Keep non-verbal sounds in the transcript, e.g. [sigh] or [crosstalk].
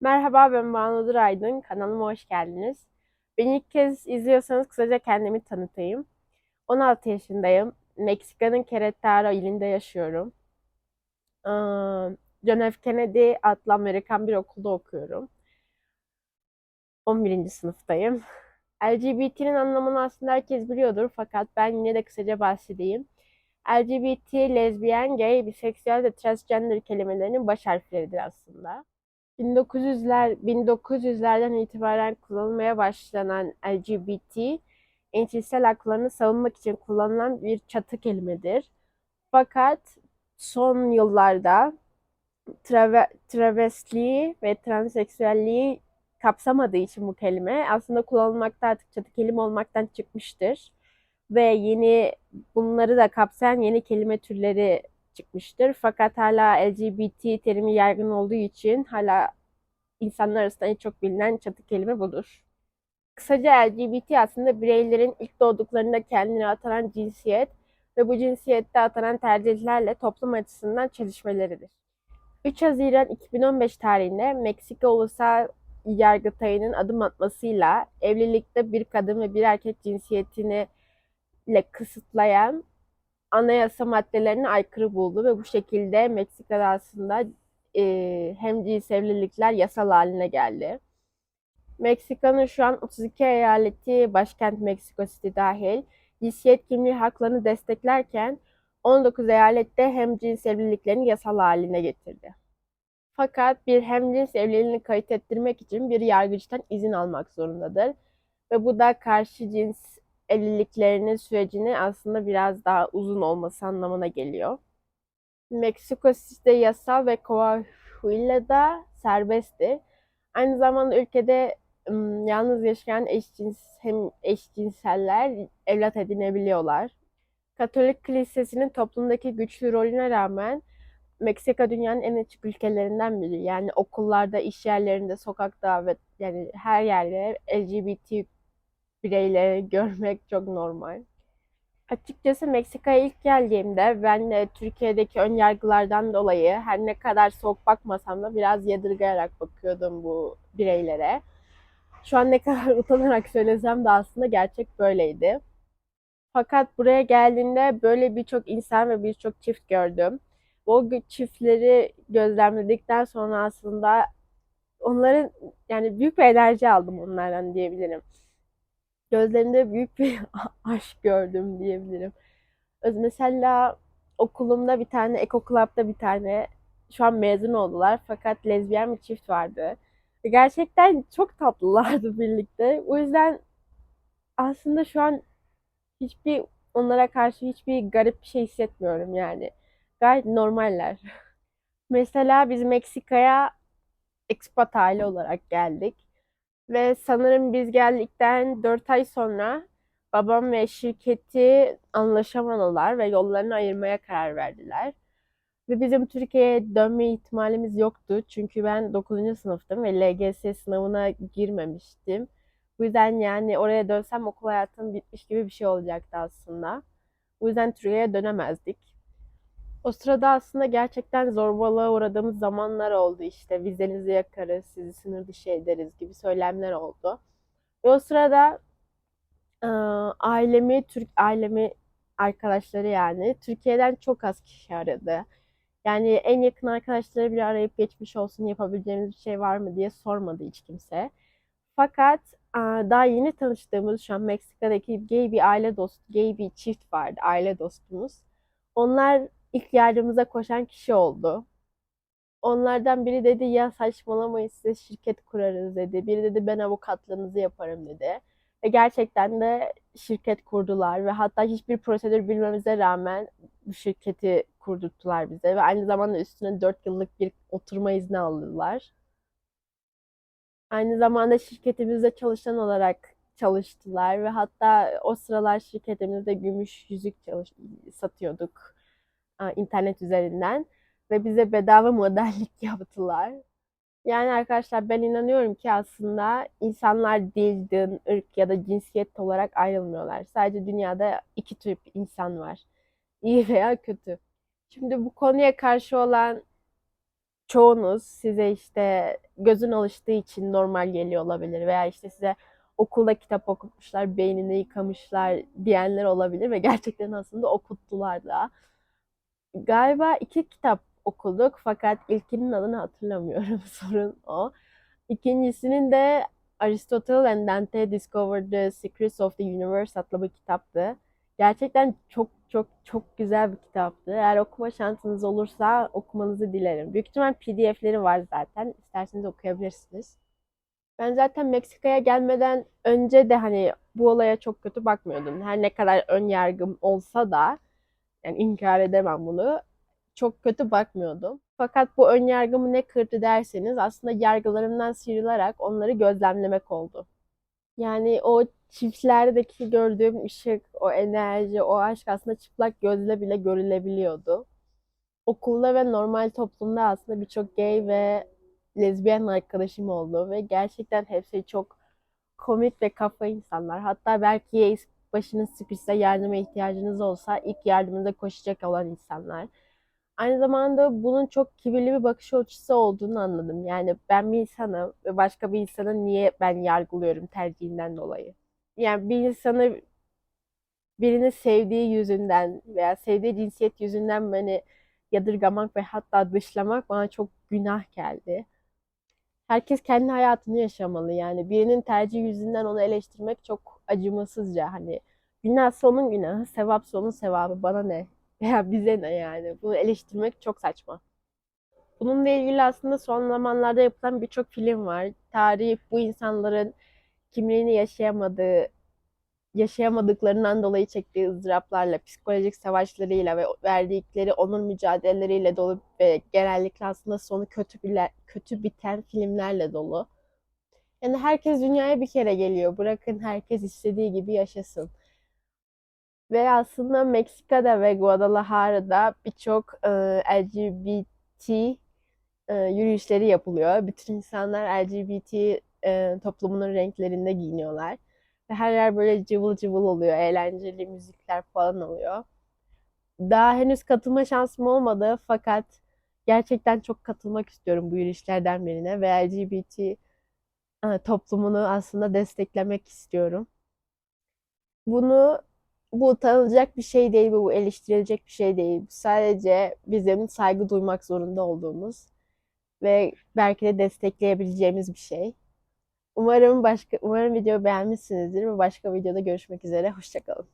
Merhaba ben Banu Duraydın. Kanalıma hoş geldiniz. Beni ilk kez izliyorsanız kısaca kendimi tanıtayım. 16 yaşındayım. Meksika'nın Querétaro ilinde yaşıyorum. John F. Kennedy adlı Amerikan bir okulda okuyorum. 11. sınıftayım. LGBT'nin anlamını aslında herkes biliyordur fakat ben yine de kısaca bahsedeyim. LGBT, lezbiyen, gay, biseksüel ve transgender kelimelerinin baş harfleridir aslında. 1900'ler 1900'lerden itibaren kullanılmaya başlanan LGBT eşcinsel haklarını savunmak için kullanılan bir çatı kelimedir. Fakat son yıllarda trave, travestliği ve transseksüelliği kapsamadığı için bu kelime aslında kullanılmakta artık çatı kelime olmaktan çıkmıştır. Ve yeni bunları da kapsayan yeni kelime türleri çıkmıştır. Fakat hala LGBT terimi yaygın olduğu için hala insanlar arasında en çok bilinen çatı kelime budur. Kısaca LGBT aslında bireylerin ilk doğduklarında kendine atanan cinsiyet ve bu cinsiyette atanan tercihlerle toplum açısından çelişmeleridir. 3 Haziran 2015 tarihinde Meksika Ulusal Yargıtayı'nın adım atmasıyla evlilikte bir kadın ve bir erkek cinsiyetini ile kısıtlayan anayasa maddelerine aykırı buldu ve bu şekilde Meksika'da aslında e, hem cins evlilikler yasal haline geldi. Meksika'nın şu an 32 eyaleti başkent Meksiko City dahil cinsiyet kimliği haklarını desteklerken 19 eyalette hem cins evliliklerini yasal haline getirdi. Fakat bir hemcins evliliğini kayıt ettirmek için bir yargıçtan izin almak zorundadır. Ve bu da karşı cins evliliklerinin sürecini aslında biraz daha uzun olması anlamına geliyor. Meksiko City'de yasal ve Coahuila'da serbesttir. Aynı zamanda ülkede yalnız yaşayan eşcins hem eşcinseller evlat edinebiliyorlar. Katolik Kilisesi'nin toplumdaki güçlü rolüne rağmen Meksika dünyanın en açık ülkelerinden biri. Yani okullarda, iş yerlerinde, sokakta ve yani her yerde LGBT bireyleri [laughs] görmek çok normal. Açıkçası Meksika'ya ilk geldiğimde ben de Türkiye'deki ön yargılardan dolayı her ne kadar soğuk bakmasam da biraz yadırgayarak bakıyordum bu bireylere. Şu an ne [laughs] kadar utanarak söylesem de aslında gerçek böyleydi. Fakat buraya geldiğinde böyle birçok insan ve birçok çift gördüm. O çiftleri gözlemledikten sonra aslında onların yani büyük bir enerji aldım onlardan diyebilirim gözlerinde büyük bir [laughs] aşk gördüm diyebilirim. Mesela okulumda bir tane, Eko Club'da bir tane şu an mezun oldular fakat lezbiyen bir çift vardı. Gerçekten çok tatlılardı [laughs] birlikte. O yüzden aslında şu an hiçbir onlara karşı hiçbir garip bir şey hissetmiyorum yani. Gayet normaller. [laughs] Mesela biz Meksika'ya expat aile olarak geldik. Ve sanırım biz geldikten 4 ay sonra babam ve şirketi anlaşamadılar ve yollarını ayırmaya karar verdiler. Ve bizim Türkiye'ye dönme ihtimalimiz yoktu. Çünkü ben 9. sınıftım ve LGS sınavına girmemiştim. Bu yüzden yani oraya dönsem okul hayatım bitmiş gibi bir şey olacaktı aslında. Bu yüzden Türkiye'ye dönemezdik. O sırada aslında gerçekten zorbalığa uğradığımız zamanlar oldu işte. Vizenizi yakarız, sizi sınır dışı ederiz gibi söylemler oldu. Ve o sırada e, ailemi, Türk ailemi arkadaşları yani Türkiye'den çok az kişi aradı. Yani en yakın arkadaşları bile arayıp geçmiş olsun yapabileceğimiz bir şey var mı diye sormadı hiç kimse. Fakat daha yeni tanıştığımız şu an Meksika'daki gay bir aile dostu, gay bir çift vardı, aile dostumuz. Onlar ilk yardımımıza koşan kişi oldu. Onlardan biri dedi ya saçmalamayın size şirket kurarız dedi. Biri dedi ben avukatlığınızı yaparım dedi. Ve gerçekten de şirket kurdular ve hatta hiçbir prosedür bilmemize rağmen bu şirketi kurdurttular bize ve aynı zamanda üstüne 4 yıllık bir oturma izni aldılar. Aynı zamanda şirketimizde çalışan olarak çalıştılar ve hatta o sıralar şirketimizde gümüş yüzük çalış satıyorduk internet üzerinden ve bize bedava modellik [laughs] yaptılar. Yani arkadaşlar ben inanıyorum ki aslında insanlar dil, din, ırk ya da cinsiyet olarak ayrılmıyorlar. Sadece dünyada iki tip insan var. İyi veya kötü. Şimdi bu konuya karşı olan çoğunuz size işte gözün alıştığı için normal geliyor olabilir veya işte size okulda kitap okutmuşlar, beynini yıkamışlar diyenler olabilir ve gerçekten aslında okuttular da. Galiba iki kitap okuduk fakat ilkinin adını hatırlamıyorum. [laughs] Sorun o. İkincisinin de Aristotle and Dante Discovered the Secrets of the Universe adlı bir kitaptı. Gerçekten çok çok çok güzel bir kitaptı. Eğer okuma şansınız olursa okumanızı dilerim. Büyük ihtimal PDF'leri var zaten. İsterseniz okuyabilirsiniz. Ben zaten Meksika'ya gelmeden önce de hani bu olaya çok kötü bakmıyordum. Her ne kadar ön yargım olsa da yani inkar edemem bunu. Çok kötü bakmıyordum. Fakat bu ön yargımı ne kırdı derseniz aslında yargılarımdan sıyrılarak onları gözlemlemek oldu. Yani o çiftlerdeki gördüğüm ışık, o enerji, o aşk aslında çıplak gözle bile görülebiliyordu. Okulda ve normal toplumda aslında birçok gay ve lezbiyen arkadaşım oldu ve gerçekten hepsi çok komik ve kafa insanlar. Hatta belki başınız sıkışsa yardıma ihtiyacınız olsa ilk yardımınıza koşacak olan insanlar. Aynı zamanda bunun çok kibirli bir bakış açısı olduğunu anladım. Yani ben bir insanım ve başka bir insanı niye ben yargılıyorum tercihinden dolayı. Yani bir insanı birini sevdiği yüzünden veya sevdiği cinsiyet yüzünden beni yadırgamak ve hatta dışlamak bana çok günah geldi. Herkes kendi hayatını yaşamalı yani. Birinin tercih yüzünden onu eleştirmek çok acımasızca hani. Günahsa onun günahı, sevapsa onun sevabı bana ne? [laughs] Veya bize ne yani? Bunu eleştirmek çok saçma. Bununla ilgili aslında son zamanlarda yapılan birçok film var. Tarih bu insanların kimliğini yaşayamadığı, yaşayamadıklarından dolayı çektiği ızdıraplarla, psikolojik savaşlarıyla ve verdikleri onur mücadeleleriyle dolu ve genellikle aslında sonu kötü bile, kötü biten filmlerle dolu. Yani herkes dünyaya bir kere geliyor. Bırakın herkes istediği gibi yaşasın. Ve aslında Meksika'da ve Guadalajara'da birçok e, LGBT e, yürüyüşleri yapılıyor. Bütün insanlar LGBT e, toplumunun renklerinde giyiniyorlar. Ve her yer böyle cıvıl cıvıl oluyor. Eğlenceli müzikler falan oluyor. Daha henüz katılma şansım olmadı fakat gerçekten çok katılmak istiyorum bu yürüyüşlerden birine ve LGBT toplumunu aslında desteklemek istiyorum. Bunu bu utanılacak bir şey değil, bu eleştirilecek bir şey değil. Sadece bizim saygı duymak zorunda olduğumuz ve belki de destekleyebileceğimiz bir şey. Umarım başka umarım videoyu beğenmişsinizdir ve başka videoda görüşmek üzere. Hoşçakalın.